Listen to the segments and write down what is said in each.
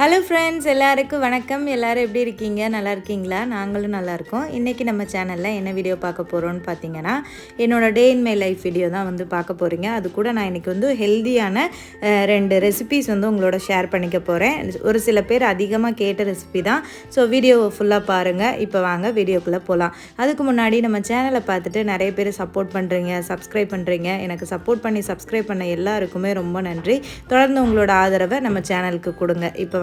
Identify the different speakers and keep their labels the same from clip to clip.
Speaker 1: hello friends எல்லாருக்கும் வணக்கம் எல்லோரும் எப்படி இருக்கீங்க நல்லா இருக்கீங்களா நாங்களும் நல்லாயிருக்கோம் இன்றைக்கி நம்ம சேனலில் என்ன வீடியோ பார்க்க போகிறோம்னு பார்த்தீங்கன்னா என்னோடய day in my life video தான் வந்து பார்க்க போகிறீங்க அது கூட நான் இன்றைக்கி வந்து ஹெல்த்தியான ரெண்டு ரெசிபிஸ் வந்து உங்களோட ஷேர் பண்ணிக்க போகிறேன் ஒரு சில பேர் அதிகமாக கேட்ட ரெசிபி தான் ஸோ வீடியோவை ஃபுல்லாக பாருங்கள் இப்போ வாங்க வீடியோக்குள்ளே போகலாம் அதுக்கு முன்னாடி நம்ம சேனலை பார்த்துட்டு நிறைய பேர் சப்போர்ட் பண்ணுறீங்க சப்ஸ்கிரைப் பண்ணுறீங்க எனக்கு சப்போர்ட் பண்ணி சப்ஸ்கிரைப் பண்ண எல்லாருக்குமே ரொம்ப நன்றி தொடர்ந்து உங்களோட ஆதரவை நம்ம சேனலுக்கு கொடுங்க இப்போ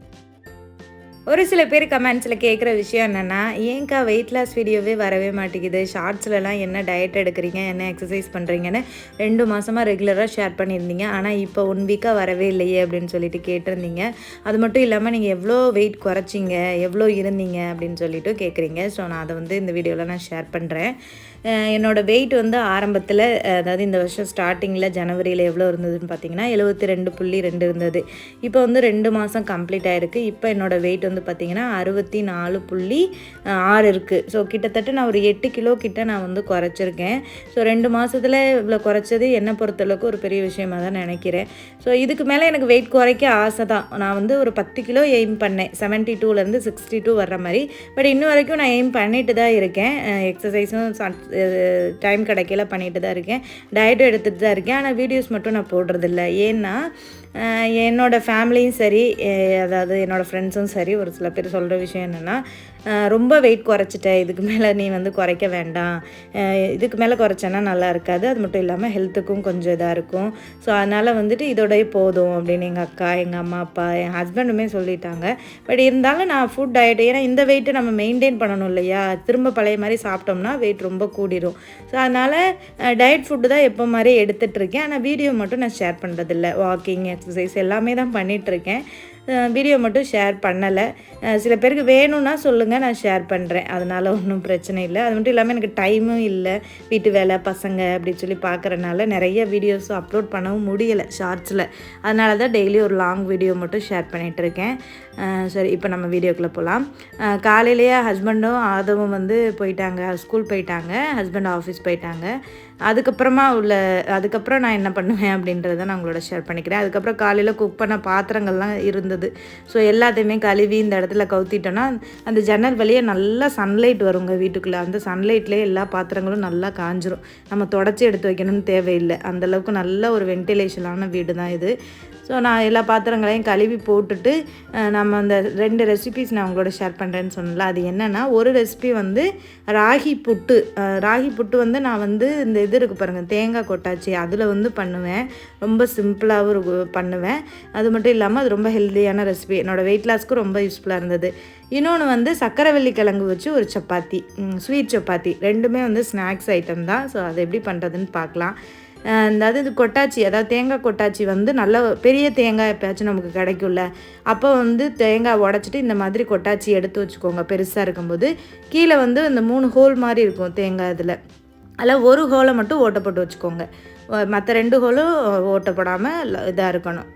Speaker 1: ஒரு சில பேர் கமெண்ட்ஸில் கேட்குற விஷயம் என்னென்னா ஏங்க்கா வெயிட் லாஸ் வீடியோவே வரவே மாட்டேங்குது ஷார்ட்ஸ்லலாம் என்ன டயட் எடுக்கிறீங்க என்ன எக்ஸசைஸ் பண்ணுறீங்கன்னு ரெண்டு மாதமாக ரெகுலராக ஷேர் பண்ணியிருந்தீங்க ஆனால் இப்போ ஒன் வீக்காக வரவே இல்லையே அப்படின்னு சொல்லிட்டு கேட்டிருந்தீங்க அது மட்டும் இல்லாமல் நீங்கள் எவ்வளோ வெயிட் குறைச்சிங்க எவ்வளோ இருந்தீங்க அப்படின்னு சொல்லிட்டு கேட்குறீங்க ஸோ நான் அதை வந்து இந்த வீடியோவில் நான் ஷேர் பண்ணுறேன் என்னோடய வெயிட் வந்து ஆரம்பத்தில் அதாவது இந்த வருஷம் ஸ்டார்டிங்கில் ஜனவரியில் எவ்வளோ இருந்ததுன்னு பார்த்தீங்கன்னா எழுபத்தி ரெண்டு புள்ளி ரெண்டு இருந்தது இப்போ வந்து ரெண்டு மாதம் கம்ப்ளீட் ஆகிருக்கு இப்போ என்னோடய வெயிட் வந்து பார்த்திங்கன்னா அறுபத்தி நாலு புள்ளி ஆறு இருக்குது ஸோ கிட்டத்தட்ட நான் ஒரு எட்டு கிலோ கிட்ட நான் வந்து குறைச்சிருக்கேன் ஸோ ரெண்டு மாதத்தில் இவ்வளோ குறைச்சது என்னை பொறுத்தளவுக்கு ஒரு பெரிய விஷயமாக தான் நினைக்கிறேன் ஸோ இதுக்கு மேலே எனக்கு வெயிட் குறைக்க ஆசை தான் நான் வந்து ஒரு பத்து கிலோ எய்ம் பண்ணேன் செவன்ட்டி டூலேருந்து சிக்ஸ்டி டூ வர்ற மாதிரி பட் இன்னும் வரைக்கும் நான் எய்ம் பண்ணிட்டு தான் இருக்கேன் எக்ஸசைஸும் டைம் கிடைக்கல பண்ணிட்டு தான் இருக்கேன் டயட்டும் எடுத்துகிட்டு தான் இருக்கேன் ஆனால் வீடியோஸ் மட்டும் நான் போடுறதில்ல ஏன்னா என்னோடய ஃபேமிலியும் சரி அதாவது என்னோடய ஃப்ரெண்ட்ஸும் சரி ஒரு சில பேர் சொல்கிற விஷயம் என்னென்னா ரொம்ப வெயிட் குறைச்சிட்டேன் இதுக்கு மேலே நீ வந்து குறைக்க வேண்டாம் இதுக்கு மேலே குறைச்சேன்னா நல்லா இருக்காது அது மட்டும் இல்லாமல் ஹெல்த்துக்கும் கொஞ்சம் இதாக இருக்கும் ஸோ அதனால் வந்துட்டு இதோடய போதும் அப்படின்னு எங்கள் அக்கா எங்கள் அம்மா அப்பா என் ஹஸ்பண்டுமே சொல்லிட்டாங்க பட் இருந்தாலும் நான் ஃபுட் டயட் ஏன்னா இந்த வெயிட்டை நம்ம மெயின்டைன் பண்ணணும் இல்லையா திரும்ப பழைய மாதிரி சாப்பிட்டோம்னா வெயிட் ரொம்ப கூடிரும் ஸோ அதனால் டயட் ஃபுட்டு தான் எப்போ மாதிரி எடுத்துகிட்ருக்கேன் ஆனால் வீடியோ மட்டும் நான் ஷேர் பண்ணுறதில்ல வாக்கிங் எக்ஸசைஸ் எல்லாமே தான் பண்ணிகிட்ருக்கேன் வீடியோ மட்டும் ஷேர் பண்ணலை சில பேருக்கு வேணும்னா சொல்லுங்கள் நான் ஷேர் பண்ணுறேன் அதனால் ஒன்றும் பிரச்சனை இல்லை அது மட்டும் இல்லாமல் எனக்கு டைமும் இல்லை வீட்டு வேலை பசங்க அப்படின்னு சொல்லி பார்க்குறனால நிறைய வீடியோஸும் அப்லோட் பண்ணவும் முடியலை ஷார்ட்ஸில் அதனால தான் டெய்லி ஒரு லாங் வீடியோ மட்டும் ஷேர் பண்ணிகிட்ருக்கேன் சரி இப்போ நம்ம வீடியோக்குள்ளே போகலாம் காலையிலேயே ஹஸ்பண்டும் ஆதவும் வந்து போயிட்டாங்க ஸ்கூல் போயிட்டாங்க ஹஸ்பண்ட் ஆஃபீஸ் போயிட்டாங்க அதுக்கப்புறமா உள்ள அதுக்கப்புறம் நான் என்ன பண்ணுவேன் அப்படின்றத நான் உங்களோட ஷேர் பண்ணிக்கிறேன் அதுக்கப்புறம் காலையில் குக் பண்ண பாத்திரங்கள்லாம் இருந்தது ஸோ எல்லாத்தையுமே கழுவி இந்த இடத்துல கவுத்திட்டோன்னா அந்த ஜன்னல் வழியே நல்லா சன்லைட் வருங்க வீட்டுக்குள்ளே அந்த சன்லைட்லேயே எல்லா பாத்திரங்களும் நல்லா காஞ்சிரும் நம்ம தொடச்சி எடுத்து வைக்கணும்னு தேவையில்லை அந்தளவுக்கு நல்ல ஒரு வென்டிலேஷனான வீடு தான் இது ஸோ நான் எல்லா பாத்திரங்களையும் கழுவி போட்டுட்டு நம்ம அந்த ரெண்டு ரெசிபிஸ் நான் உங்களோட ஷேர் பண்ணுறேன்னு சொன்னல அது என்னென்னா ஒரு ரெசிபி வந்து ராகி புட்டு ராகி புட்டு வந்து நான் வந்து இந்த இது இருக்குது பாருங்கள் தேங்காய் கொட்டாச்சி அதில் வந்து பண்ணுவேன் ரொம்ப சிம்பிளாகவும் இருக்கும் பண்ணுவேன் அது மட்டும் இல்லாமல் அது ரொம்ப ஹெல்த்தியான ரெசிபி என்னோடய வெயிட் லாஸ்க்கு ரொம்ப யூஸ்ஃபுல்லாக இருந்தது இன்னொன்று வந்து சக்கரை வெள்ளி கிழங்கு வச்சு ஒரு சப்பாத்தி ஸ்வீட் சப்பாத்தி ரெண்டுமே வந்து ஸ்நாக்ஸ் ஐட்டம் தான் ஸோ அதை எப்படி பண்ணுறதுன்னு பார்க்கலாம் அதாவது இது கொட்டாச்சி அதாவது தேங்காய் கொட்டாச்சி வந்து நல்ல பெரிய தேங்காய் எப்பயாச்சும் நமக்கு கிடைக்கும்ல அப்போ வந்து தேங்காய் உடச்சிட்டு இந்த மாதிரி கொட்டாச்சி எடுத்து வச்சுக்கோங்க பெருசாக இருக்கும்போது கீழே வந்து இந்த மூணு ஹோல் மாதிரி இருக்கும் தேங்காய் இதில் அதில் ஒரு ஹோலை மட்டும் ஓட்டப்பட்டு வச்சுக்கோங்க மற்ற ரெண்டு ஹோலும் ஓட்டப்படாமல் இதாக இருக்கணும்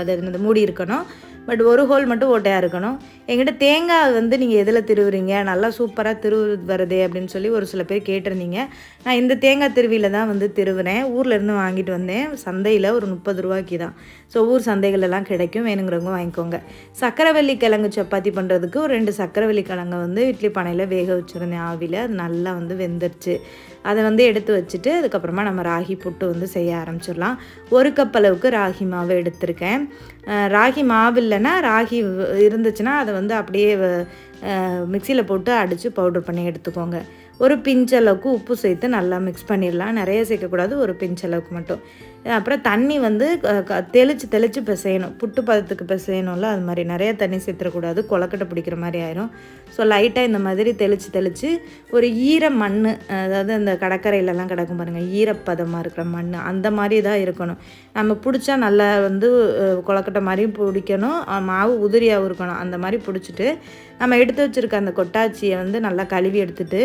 Speaker 1: அது மூடி இருக்கணும் பட் ஒரு ஹோல் மட்டும் ஓட்டையாக இருக்கணும் எங்கிட்ட தேங்காய் வந்து நீங்கள் எதில் திருவுறீங்க நல்லா சூப்பராக திருவு வருது அப்படின்னு சொல்லி ஒரு சில பேர் கேட்டிருந்தீங்க நான் இந்த தேங்காய் திருவியில் தான் வந்து திருவுறேன் ஊர்லேருந்து வாங்கிட்டு வந்தேன் சந்தையில் ஒரு முப்பது ரூபாய்க்கு தான் ஸோ ஊர் சந்தைகளெல்லாம் கிடைக்கும் வேணுங்கிறவங்க வாங்கிக்கோங்க சக்கரவள்ளி கிழங்கு சப்பாத்தி பண்ணுறதுக்கு ஒரு ரெண்டு சக்கரவள்ளி கிழங்கை வந்து இட்லி பானையில் வேக வச்சுருந்தேன் ஆவியில் அது நல்லா வந்து வெந்துருச்சு அதை வந்து எடுத்து வச்சுட்டு அதுக்கப்புறமா நம்ம ராகி புட்டு வந்து செய்ய ஆரம்பிச்சிடலாம் ஒரு கப் அளவுக்கு ராகி மாவு எடுத்திருக்கேன் ராகி மாவு இல்லைன்னா ராகி இருந்துச்சுன்னா அதை வந்து அப்படியே மிக்சியில் போட்டு அடித்து பவுட்ரு பண்ணி எடுத்துக்கோங்க ஒரு பிஞ்ச் அளவுக்கு உப்பு சேர்த்து நல்லா மிக்ஸ் பண்ணிடலாம் நிறைய சேர்க்கக்கூடாது ஒரு பிஞ்ச் அளவுக்கு மட்டும் அப்புறம் தண்ணி வந்து தெளித்து தெளித்து பிசையணும் புட்டு பதத்துக்கு பிசையணும்ல அது மாதிரி நிறைய தண்ணி சேர்த்துடக்கூடாது கொலக்கட்டை பிடிக்கிற மாதிரி ஆயிரும் ஸோ லைட்டாக இந்த மாதிரி தெளித்து தெளித்து ஒரு ஈர மண் அதாவது அந்த கடற்கரையிலலாம் கிடக்கும் பாருங்கள் ஈரப்பதமாக இருக்கிற மண் அந்த மாதிரி தான் இருக்கணும் நம்ம பிடிச்சா நல்லா வந்து கொலக்கட்டை மாதிரியும் பிடிக்கணும் மாவு உதிரியாகவும் இருக்கணும் அந்த மாதிரி பிடிச்சிட்டு நம்ம எடுத்து எடுத்து வச்சுருக்க அந்த கொட்டாச்சியை வந்து நல்லா கழுவி எடுத்துகிட்டு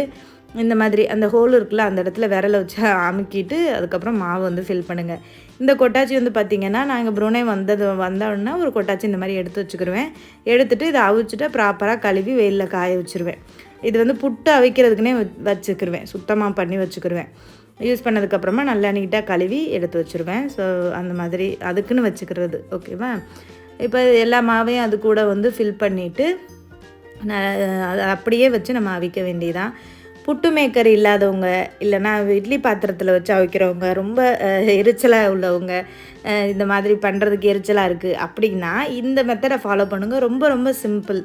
Speaker 1: இந்த மாதிரி அந்த ஹோல் இருக்குல்ல அந்த இடத்துல விரலை வச்சு அமுக்கிட்டு அதுக்கப்புறம் மாவு வந்து ஃபில் பண்ணுங்கள் இந்த கொட்டாச்சி வந்து பார்த்திங்கன்னா நாங்கள் புருனே வந்தது வந்தோடனே ஒரு கொட்டாச்சி இந்த மாதிரி எடுத்து வச்சுக்கிருவேன் எடுத்துகிட்டு இதை அவிச்சுட்டு ப்ராப்பராக கழுவி வெயிலில் காய வச்சுருவேன் இது வந்து புட்டு அவிக்கிறதுக்குன்னே வச்சுக்கிருவேன் சுத்தமாக பண்ணி வச்சுக்கிருவேன் யூஸ் பண்ணதுக்கப்புறமா நல்லா நீட்டாக கழுவி எடுத்து வச்சுருவேன் ஸோ அந்த மாதிரி அதுக்குன்னு வச்சுக்கிறது ஓகேவா இப்போ எல்லா மாவையும் அது கூட வந்து ஃபில் பண்ணிவிட்டு அப்படியே வச்சு நம்ம அவிக்க வேண்டியதான் புட்டு மேக்கர் இல்லாதவங்க இல்லைனா இட்லி பாத்திரத்தில் வச்சு அவிக்கிறவங்க ரொம்ப எரிச்சலாக உள்ளவங்க இந்த மாதிரி பண்ணுறதுக்கு எரிச்சலாக இருக்குது அப்படின்னா இந்த மெத்தடை ஃபாலோ பண்ணுங்கள் ரொம்ப ரொம்ப சிம்பிள்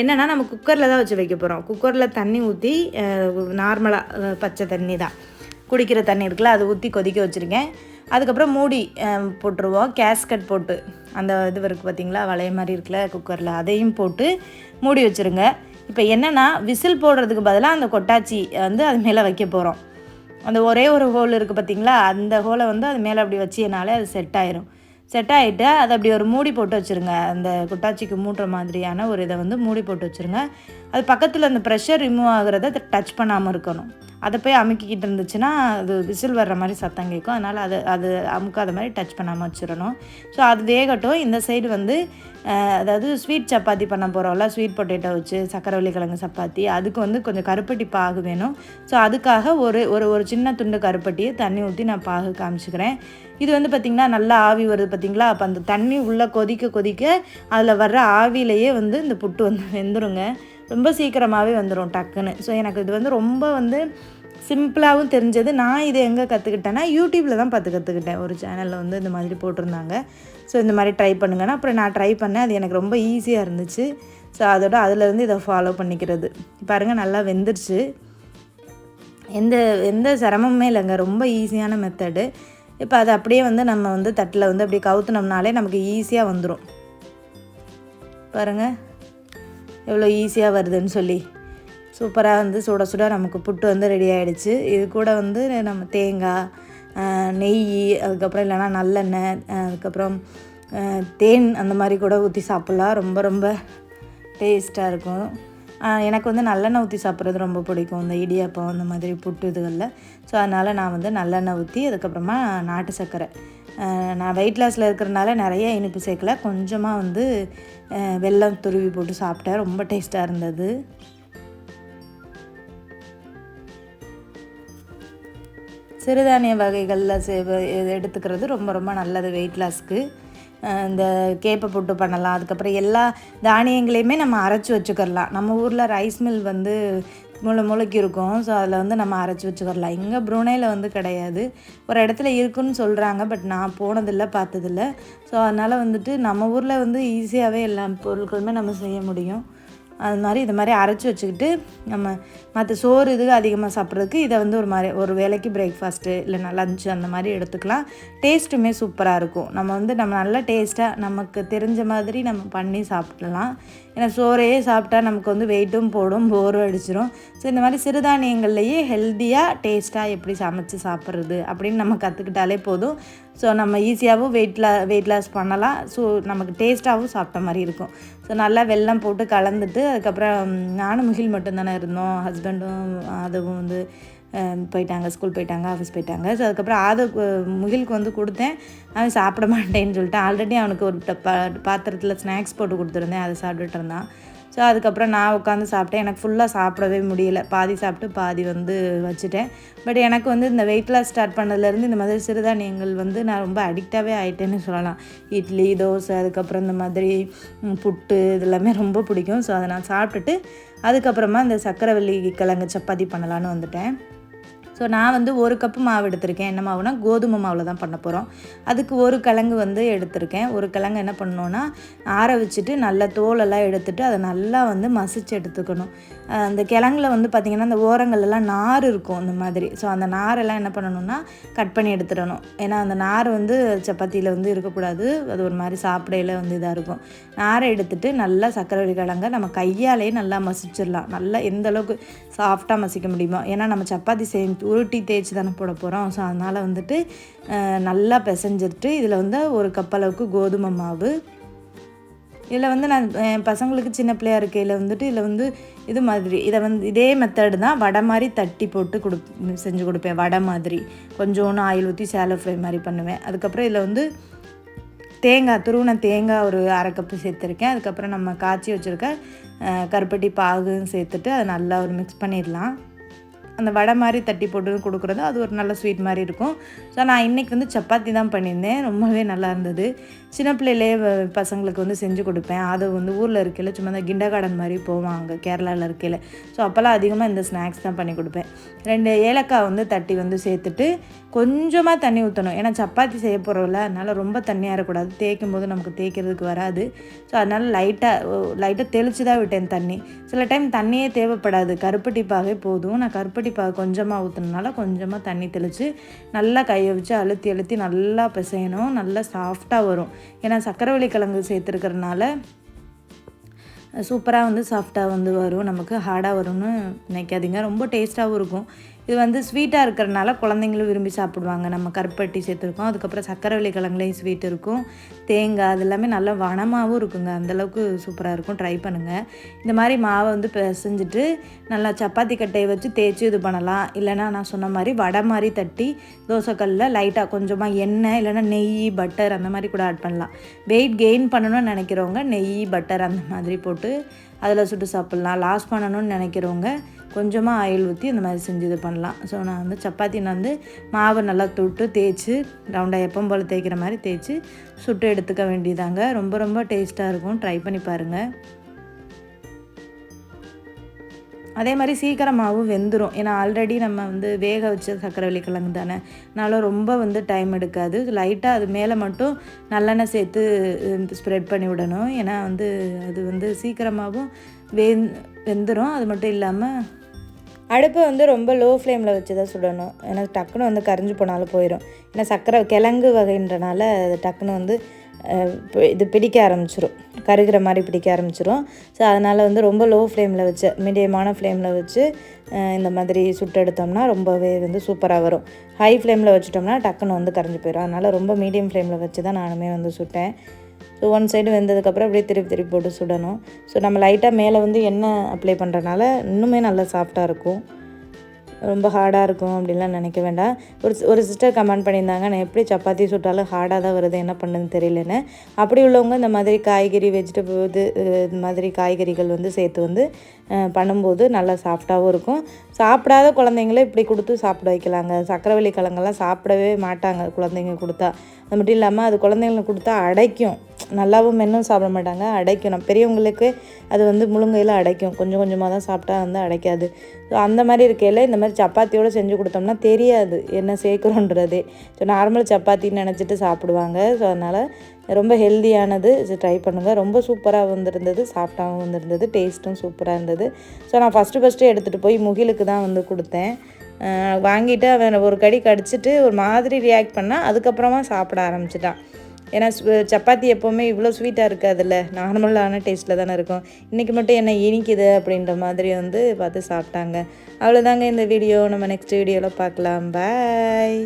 Speaker 1: என்னென்னா நம்ம குக்கரில் தான் வச்சு வைக்க போகிறோம் குக்கரில் தண்ணி ஊற்றி நார்மலாக பச்சை தண்ணி தான் குடிக்கிற தண்ணி இருக்குல்ல அதை ஊற்றி கொதிக்க வச்சுருக்கேன் அதுக்கப்புறம் மூடி போட்டுருவோம் கேஸ்கட் போட்டு அந்த இது இருக்குது பார்த்திங்களா வளைய மாதிரி இருக்குல்ல குக்கரில் அதையும் போட்டு மூடி வச்சுருங்க இப்போ என்னென்னா விசில் போடுறதுக்கு பதிலாக அந்த கொட்டாச்சி வந்து அது மேலே வைக்க போகிறோம் அந்த ஒரே ஒரு ஹோல் இருக்குது பார்த்திங்களா அந்த ஹோலை வந்து அது மேலே அப்படி வச்சினாலே அது செட் ஆயிரும் செட் ஆகிட்டு அதை அப்படி ஒரு மூடி போட்டு வச்சுருங்க அந்த கொட்டாச்சிக்கு மூட்டுற மாதிரியான ஒரு இதை வந்து மூடி போட்டு வச்சுருங்க அது பக்கத்தில் அந்த ப்ரெஷர் ரிமூவ் ஆகிறத டச் பண்ணாமல் இருக்கணும் அதை போய் அமுக்கிக்கிட்டு இருந்துச்சுன்னா அது விசில் வர்ற மாதிரி சத்தம் கேட்கும் அதனால் அது அது அமுக்காத மாதிரி டச் பண்ணாமல் வச்சிடணும் ஸோ அது வேகட்டும் இந்த சைடு வந்து அதாவது ஸ்வீட் சப்பாத்தி பண்ண போகிறோம்ல ஸ்வீட் பொட்டேட்டோ வச்சு சக்கரவள்ளி கிழங்கு சப்பாத்தி அதுக்கு வந்து கொஞ்சம் கருப்பட்டி பாகு வேணும் ஸோ அதுக்காக ஒரு ஒரு ஒரு சின்ன துண்டு கருப்பட்டியை தண்ணி ஊற்றி நான் பாகு காமிச்சுக்கிறேன் இது வந்து பார்த்திங்கன்னா நல்லா ஆவி வருது பார்த்திங்களா அப்போ அந்த தண்ணி உள்ளே கொதிக்க கொதிக்க அதில் வர்ற ஆவிலையே வந்து இந்த புட்டு வந்து வெந்துருங்க ரொம்ப சீக்கிரமாகவே வந்துடும் டக்குன்னு ஸோ எனக்கு இது வந்து ரொம்ப வந்து சிம்பிளாகவும் தெரிஞ்சது நான் இது எங்கே கற்றுக்கிட்டேன்னா யூடியூப்பில் தான் பார்த்து கற்றுக்கிட்டேன் ஒரு சேனலில் வந்து இந்த மாதிரி போட்டிருந்தாங்க ஸோ இந்த மாதிரி ட்ரை பண்ணுங்கன்னா அப்புறம் நான் ட்ரை பண்ணேன் அது எனக்கு ரொம்ப ஈஸியாக இருந்துச்சு ஸோ அதோட அதிலேருந்து இதை ஃபாலோ பண்ணிக்கிறது பாருங்கள் நல்லா வெந்துருச்சு எந்த எந்த சிரமமே இல்லைங்க ரொம்ப ஈஸியான மெத்தடு இப்போ அது அப்படியே வந்து நம்ம வந்து தட்டில் வந்து அப்படியே கவுத்துனோம்னாலே நமக்கு ஈஸியாக வந்துடும் பாருங்கள் எவ்வளோ ஈஸியாக வருதுன்னு சொல்லி சூப்பராக வந்து சுட சுட நமக்கு புட்டு வந்து ரெடி ஆகிடுச்சு இது கூட வந்து நம்ம தேங்காய் நெய் அதுக்கப்புறம் இல்லைன்னா நல்லெண்ணெய் அதுக்கப்புறம் தேன் அந்த மாதிரி கூட ஊற்றி சாப்பிட்லாம் ரொம்ப ரொம்ப டேஸ்ட்டாக இருக்கும் எனக்கு வந்து நல்லெண்ணெய் ஊற்றி சாப்பிட்றது ரொம்ப பிடிக்கும் இந்த இடியாப்பம் அந்த மாதிரி புட்டு இதுகளில் ஸோ அதனால் நான் வந்து நல்லெண்ணெய் ஊற்றி அதுக்கப்புறமா நாட்டு சர்க்கரை நான் வெயிட் லாஸில் இருக்கிறனால நிறைய இனிப்பு சேர்க்கல கொஞ்சமாக வந்து வெல்லம் துருவி போட்டு சாப்பிட்டேன் ரொம்ப டேஸ்ட்டாக இருந்தது சிறுதானிய வகைகளில் சே எடுத்துக்கிறது ரொம்ப ரொம்ப நல்லது வெயிட் லாஸ்க்கு இந்த கேப்பை போட்டு பண்ணலாம் அதுக்கப்புறம் எல்லா தானியங்களையுமே நம்ம அரைச்சி வச்சுக்கிறலாம் நம்ம ஊரில் ரைஸ் மில் வந்து முளை முளைக்கு இருக்கும் ஸோ அதில் வந்து நம்ம அரைச்சி வச்சுக்கரலாம் இங்கே ப்ரூனேயில் வந்து கிடையாது ஒரு இடத்துல இருக்குன்னு சொல்கிறாங்க பட் நான் போனதில்லை பார்த்ததில்ல ஸோ அதனால் வந்துட்டு நம்ம ஊரில் வந்து ஈஸியாகவே எல்லா பொருட்களுமே நம்ம செய்ய முடியும் அது மாதிரி இது மாதிரி அரைச்சி வச்சுக்கிட்டு நம்ம மற்ற சோறு இது அதிகமாக சாப்பிட்றதுக்கு இதை வந்து ஒரு மாதிரி ஒரு வேலைக்கு பிரேக்ஃபாஸ்ட்டு இல்லைனா லஞ்சு அந்த மாதிரி எடுத்துக்கலாம் டேஸ்ட்டுமே சூப்பராக இருக்கும் நம்ம வந்து நம்ம நல்லா டேஸ்ட்டாக நமக்கு தெரிஞ்ச மாதிரி நம்ம பண்ணி சாப்பிடலாம் ஏன்னா சோறையே சாப்பிட்டா நமக்கு வந்து வெயிட்டும் போடும் போரும் அடிச்சிடும் ஸோ இந்த மாதிரி சிறுதானியங்கள்லேயே ஹெல்த்தியாக டேஸ்ட்டாக எப்படி சமைச்சு சாப்பிட்றது அப்படின்னு நம்ம கற்றுக்கிட்டாலே போதும் ஸோ நம்ம ஈஸியாகவும் லா வெயிட் லாஸ் பண்ணலாம் ஸோ நமக்கு டேஸ்ட்டாகவும் சாப்பிட்ட மாதிரி இருக்கும் ஸோ நல்லா வெள்ளம் போட்டு கலந்துட்டு அதுக்கப்புறம் நானும் முகில் மட்டும்தானே இருந்தோம் ஹஸ்பண்டும் அதுவும் வந்து போயிட்டாங்க ஸ்கூல் போயிட்டாங்க ஆஃபீஸ் போயிட்டாங்க ஸோ அதுக்கப்புறம் ஆதோ முகிலுக்கு வந்து கொடுத்தேன் அவன் சாப்பிட மாட்டேன்னு சொல்லிட்டு ஆல்ரெடி அவனுக்கு ஒரு பாத்திரத்தில் ஸ்நாக்ஸ் போட்டு கொடுத்துருந்தேன் அதை சாப்பிட்டுட்டு இருந்தான் ஸோ அதுக்கப்புறம் நான் உட்காந்து சாப்பிட்டேன் எனக்கு ஃபுல்லாக சாப்பிடவே முடியல பாதி சாப்பிட்டு பாதி வந்து வச்சுட்டேன் பட் எனக்கு வந்து இந்த வெயிட் லாஸ் ஸ்டார்ட் பண்ணதுலேருந்து இந்த மாதிரி சிறுதானியங்கள் வந்து நான் ரொம்ப அடிக்டாகவே ஆகிட்டேன்னு சொல்லலாம் இட்லி தோசை அதுக்கப்புறம் இந்த மாதிரி புட்டு இதெல்லாமே ரொம்ப பிடிக்கும் ஸோ அதை நான் சாப்பிட்டுட்டு அதுக்கப்புறமா இந்த சக்கரவள்ளி கிழங்கு சப்பாத்தி பண்ணலான்னு வந்துட்டேன் ஸோ நான் வந்து ஒரு கப்பு மாவு எடுத்திருக்கேன் என்ன மாவுனா கோதுமை மாவில் தான் பண்ண போகிறோம் அதுக்கு ஒரு கிழங்கு வந்து எடுத்திருக்கேன் ஒரு கிழங்கு என்ன பண்ணணுன்னா ஆற வச்சுட்டு நல்ல தோலெல்லாம் எடுத்துட்டு அதை நல்லா வந்து மசிச்சு எடுத்துக்கணும் அந்த கிழங்குல வந்து பார்த்திங்கன்னா அந்த ஓரங்கள்லாம் நார் இருக்கும் அந்த மாதிரி ஸோ அந்த நாரெல்லாம் என்ன பண்ணணும்னா கட் பண்ணி எடுத்துடணும் ஏன்னா அந்த நார் வந்து சப்பாத்தியில் வந்து இருக்கக்கூடாது அது ஒரு மாதிரி சாப்பிடையில் வந்து இதாக இருக்கும் நாரை எடுத்துட்டு நல்லா சர்க்கரை கிழங்கை நம்ம கையாலேயே நல்லா மசிச்சிடலாம் நல்லா எந்த அளவுக்கு சாஃப்டாக மசிக்க முடியுமோ ஏன்னா நம்ம சப்பாத்தி செய் உருட்டி தேய்ச்சி தானே போட போகிறோம் ஸோ அதனால் வந்துட்டு நல்லா பிசைஞ்சிட்டு இதில் வந்து ஒரு கப் அளவுக்கு கோதுமை மாவு இதில் வந்து நான் என் பசங்களுக்கு சின்ன பிள்ளையாக இருக்கையில் வந்துட்டு இதில் வந்து இது மாதிரி இதை வந்து இதே மெத்தடு தான் வடை மாதிரி தட்டி போட்டு கொடு செஞ்சு கொடுப்பேன் வடை மாதிரி கொஞ்சோன்னு ஆயில் ஊற்றி சேலோ ஃப்ரை மாதிரி பண்ணுவேன் அதுக்கப்புறம் இதில் வந்து தேங்காய் துருவின தேங்காய் ஒரு அரை கப்பு சேர்த்துருக்கேன் அதுக்கப்புறம் நம்ம காய்ச்சி வச்சுருக்க கருப்பட்டி பாகுன்னு சேர்த்துட்டு அதை நல்லா ஒரு மிக்ஸ் பண்ணிடலாம் அந்த வடை மாதிரி தட்டி போட்டு கொடுக்குறது அது ஒரு நல்ல ஸ்வீட் மாதிரி இருக்கும் ஸோ நான் இன்றைக்கி வந்து சப்பாத்தி தான் பண்ணியிருந்தேன் ரொம்பவே நல்லா இருந்தது சின்ன பிள்ளையிலே பசங்களுக்கு வந்து செஞ்சு கொடுப்பேன் அது வந்து ஊரில் இருக்கையில் சும்மா இந்த கிண்ட கார்டன் மாதிரி போவாங்க கேரளாவில் இருக்கையில் ஸோ அப்போல்லாம் அதிகமாக இந்த ஸ்நாக்ஸ் தான் பண்ணி கொடுப்பேன் ரெண்டு ஏலக்காய் வந்து தட்டி வந்து சேர்த்துட்டு கொஞ்சமாக தண்ணி ஊற்றணும் ஏன்னா சப்பாத்தி செய்ய போகிறோம்ல அதனால் ரொம்ப தண்ணியாக இருக்கக்கூடாது தேய்க்கும் போது நமக்கு தேய்க்கிறதுக்கு வராது ஸோ அதனால் லைட்டாக லைட்டாக தெளித்து தான் விட்டேன் தண்ணி சில டைம் தண்ணியே தேவைப்படாது கருப்பு டிப்பாகவே போதும் நான் கருப்பு கசக்கட்டி ப கொஞ்சமாக ஊற்றுனால கொஞ்சமாக தண்ணி தெளித்து நல்லா கையை வச்சு அழுத்தி அழுத்தி நல்லா பிசையணும் நல்லா சாஃப்டாக வரும் ஏன்னா சக்கரவள்ளி கிழங்கு சேர்த்துருக்கறனால சூப்பராக வந்து சாஃப்டாக வந்து வரும் நமக்கு ஹார்டாக வரும்னு நினைக்காதீங்க ரொம்ப டேஸ்ட்டாகவும் இருக்கும் இது வந்து ஸ்வீட்டாக இருக்கிறனால குழந்தைங்களும் விரும்பி சாப்பிடுவாங்க நம்ம கருப்பட்டி சேர்த்துருக்கோம் அதுக்கப்புறம் சக்கரவள்ளி கிழங்குலேயும் ஸ்வீட் இருக்கும் தேங்காய் அது எல்லாமே நல்லா வனமாகவும் இருக்குங்க அந்தளவுக்கு சூப்பராக இருக்கும் ட்ரை பண்ணுங்கள் இந்த மாதிரி மாவை வந்து செஞ்சுட்டு நல்லா சப்பாத்தி கட்டையை வச்சு தேய்ச்சி இது பண்ணலாம் இல்லைனா நான் சொன்ன மாதிரி வடை மாதிரி தட்டி தோசைக்கல்லில் லைட்டாக கொஞ்சமாக எண்ணெய் இல்லைனா நெய் பட்டர் அந்த மாதிரி கூட ஆட் பண்ணலாம் வெயிட் கெயின் பண்ணணும்னு நினைக்கிறவங்க நெய் பட்டர் அந்த மாதிரி போட்டு அதில் சுட்டு சாப்பிட்லாம் லாஸ் பண்ணணும்னு நினைக்கிறவங்க கொஞ்சமாக ஆயில் ஊற்றி இந்த மாதிரி செஞ்சு இது பண்ணலாம் ஸோ நான் வந்து சப்பாத்தி நான் வந்து மாவு நல்லா தொட்டு தேய்ச்சி ரவுண்டாக எப்பவும் போல் தேய்க்கிற மாதிரி தேய்ச்சி சுட்டு எடுத்துக்க வேண்டியதாங்க ரொம்ப ரொம்ப டேஸ்ட்டாக இருக்கும் ட்ரை பண்ணி பாருங்கள் அதே மாதிரி சீக்கிரமாகவும் வெந்துடும் ஏன்னா ஆல்ரெடி நம்ம வந்து வேக வச்ச சக்கரவள்ளி கிழங்கு தானே அதனால் ரொம்ப வந்து டைம் எடுக்காது லைட்டாக அது மேலே மட்டும் நல்லெண்ணெய் சேர்த்து ஸ்ப்ரெட் பண்ணி விடணும் ஏன்னா வந்து அது வந்து சீக்கிரமாகவும் வெந் வெந்துடும் அது மட்டும் இல்லாமல் அடுப்பை வந்து ரொம்ப லோ ஃப்ளேமில் வச்சு தான் சுடணும் ஏன்னா டக்குன்னு வந்து கரைஞ்சி போனாலும் போயிடும் ஏன்னா சக்கரை கிழங்கு வகைன்றனால அது டக்குன்னு வந்து இது பிடிக்க ஆரம்பிச்சிடும் கருகிற மாதிரி பிடிக்க ஆரம்பிச்சிடும் ஸோ அதனால் வந்து ரொம்ப லோ ஃப்ளேமில் வச்சு மீடியமான ஃப்ளேமில் வச்சு இந்த மாதிரி சுட்டு எடுத்தோம்னா ரொம்பவே வந்து சூப்பராக வரும் ஹை ஃப்ளேமில் வச்சுட்டோம்னா டக்குன்னு வந்து கரைஞ்சி போயிடும் அதனால் ரொம்ப மீடியம் ஃப்ளேமில் வச்சு தான் நானுமே வந்து சுட்டேன் ஸோ ஒன் சைடு வெந்ததுக்கப்புறம் அப்படியே திருப்பி திருப்பி போட்டு சுடணும் ஸோ நம்ம லைட்டாக மேலே வந்து எண்ணெய் அப்ளை பண்ணுறனால இன்னுமே நல்லா சாஃப்டாக இருக்கும் ரொம்ப ஹார்டாக இருக்கும் அப்படின்லாம் நினைக்க வேண்டாம் ஒரு ஒரு சிஸ்டர் கமெண்ட் பண்ணியிருந்தாங்க நான் எப்படி சப்பாத்தி சுட்டாலும் ஹார்டாக தான் வருது என்ன பண்ணுன்னு தெரியலன்னு அப்படி உள்ளவங்க இந்த மாதிரி காய்கறி வெஜிடபிள் இது மாதிரி காய்கறிகள் வந்து சேர்த்து வந்து பண்ணும்போது நல்லா சாஃப்டாகவும் இருக்கும் சாப்பிடாத குழந்தைங்களே இப்படி கொடுத்து சாப்பிட வைக்கலாங்க சக்கரவள்ளி கிழங்கெல்லாம் சாப்பிடவே மாட்டாங்க குழந்தைங்க கொடுத்தா அது மட்டும் இல்லாமல் அது குழந்தைங்களுக்கு கொடுத்தா அடைக்கும் நல்லாவும் மென்னும் சாப்பிட மாட்டாங்க அடைக்கும் பெரியவங்களுக்கு அது வந்து முழுங்கையில் அடைக்கும் கொஞ்சம் கொஞ்சமாக தான் சாப்பிட்டா வந்து அடைக்காது ஸோ அந்த மாதிரி இருக்கையில் இந்த மாதிரி சப்பாத்தியோடு செஞ்சு கொடுத்தோம்னா தெரியாது என்ன சேர்க்குறோன்றதே ஸோ நார்மல் சப்பாத்தின்னு நினச்சிட்டு சாப்பிடுவாங்க ஸோ அதனால் ரொம்ப ஹெல்த்தியானது ட்ரை பண்ணுங்கள் ரொம்ப சூப்பராக வந்திருந்தது சாஃப்டாகவும் வந்திருந்தது டேஸ்ட்டும் சூப்பராக இருந்தது ஸோ நான் ஃபஸ்ட்டு ஃபஸ்ட்டு எடுத்துகிட்டு போய் முகிலுக்கு தான் வந்து கொடுத்தேன் வாங்கிட்டு அவன் ஒரு கடி கடிச்சிட்டு ஒரு மாதிரி ரியாக்ட் பண்ணால் அதுக்கப்புறமா சாப்பிட ஆரம்பிச்சிட்டான் ஏன்னா சப்பாத்தி எப்போவுமே இவ்வளோ ஸ்வீட்டாக இருக்காதுல்ல நார்மலான டேஸ்ட்டில் தானே இருக்கும் இன்றைக்கி மட்டும் என்ன இனிக்குது அப்படின்ற மாதிரி வந்து பார்த்து சாப்பிட்டாங்க அவ்வளோதாங்க இந்த வீடியோ நம்ம நெக்ஸ்ட் வீடியோவில் பார்க்கலாம் பாய்